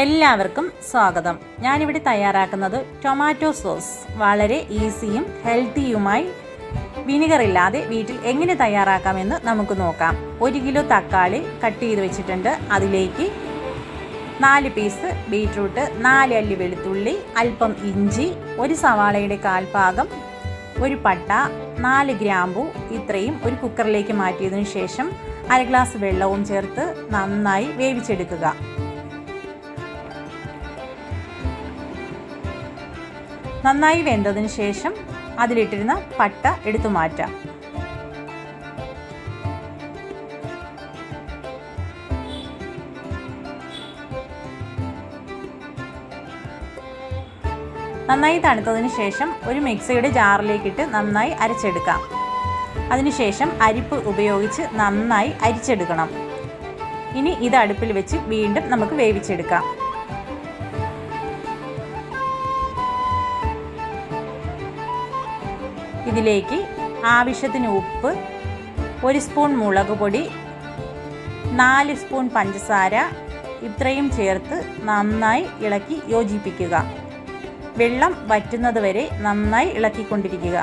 എല്ലാവർക്കും സ്വാഗതം. ഞാനിവിടെ തയ്യാറാക്കുന്നത് ടൊമാറ്റോ സോസ്. വളരെ ഈസിയും ഹെൽത്തിയുമായി വിനിഗർ ഇല്ലാതെ വീട്ടിൽ എങ്ങനെ തയ്യാറാക്കാമെന്ന് നമുക്ക് നോക്കാം. ഒരു കിലോ തക്കാളി കട്ട് ചെയ്ത് വെച്ചിട്ടുണ്ട്. അതിലേക്ക് നാല് പീസ് ബീറ്റ്റൂട്ട് നാല് അല്ലി വെളുത്തുള്ളി അല്പം ഇഞ്ചി ഒരു സവാളയുടെ കാൽഭാഗം ഒരു പട്ട നാല് ഗ്രാമ്പു ഇത്രയും ഒരു കുക്കറിലേക്ക് മാറ്റിയതിനു ശേഷം അര ഗ്ലാസ് വെള്ളവും ചേർത്ത് നന്നായി വേവിച്ചെടുക്കുക. നന്നായി വെന്തതിന് ശേഷം അതിലിട്ടിരുന്ന പട്ട എടുത്തു മാറ്റാം. നന്നായി തണുത്തതിന് ശേഷം ഒരു മിക്സിയുടെ ജാറിലേക്കിട്ട് നന്നായി അരച്ചെടുക്കാം. അതിനുശേഷം അരിപ്പ് ഉപയോഗിച്ച് നന്നായി അരിച്ചെടുക്കണം. ഇനി ഇത് അടുപ്പിൽ വെച്ച് വീണ്ടും നമുക്ക് വേവിച്ചെടുക്കാം. ഇതിലേക്ക് ആവശ്യത്തിന് ഉപ്പ് ഒരു സ്പൂൺ മുളക് പൊടി നാല് സ്പൂൺ പഞ്ചസാര ഇത്രയും ചേർത്ത് നന്നായി ഇളക്കി യോജിപ്പിക്കുക. വെള്ളം വറ്റുന്നത് വരെ നന്നായി ഇളക്കിക്കൊണ്ടിരിക്കുക.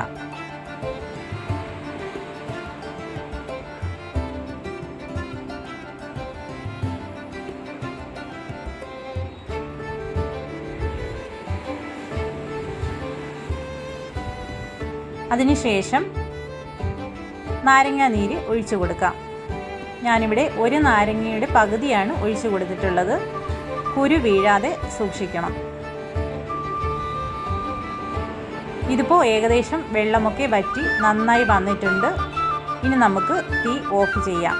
അതിനുശേഷം നാരങ്ങാനീര് ഒഴിച്ചു കൊടുക്കാം ഞാനിവിടെ ഒരു നാരങ്ങയുടെ പകുതിയാണ് ഒഴിച്ചു കൊടുത്തിട്ടുള്ളത്. കുരു വീഴാതെ സൂക്ഷിക്കണം. ഇതിപ്പോൾ ഏകദേശം വെള്ളമൊക്കെ വറ്റി നന്നായി വന്നിട്ടുണ്ട്. ഇനി നമുക്ക് തീ ഓഫ് ചെയ്യാം.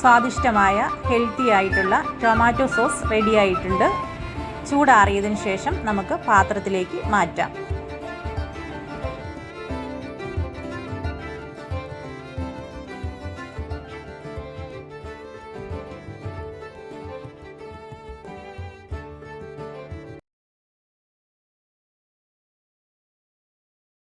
സ്വാദിഷ്ടമായ ഹെൽത്തി ആയിട്ടുള്ള ടൊമാറ്റോ സോസ് റെഡിയായിട്ടുണ്ട് ചൂടാറിയതിന് ശേഷം നമുക്ക് പാത്രത്തിലേക്ക് മാറ്റാം.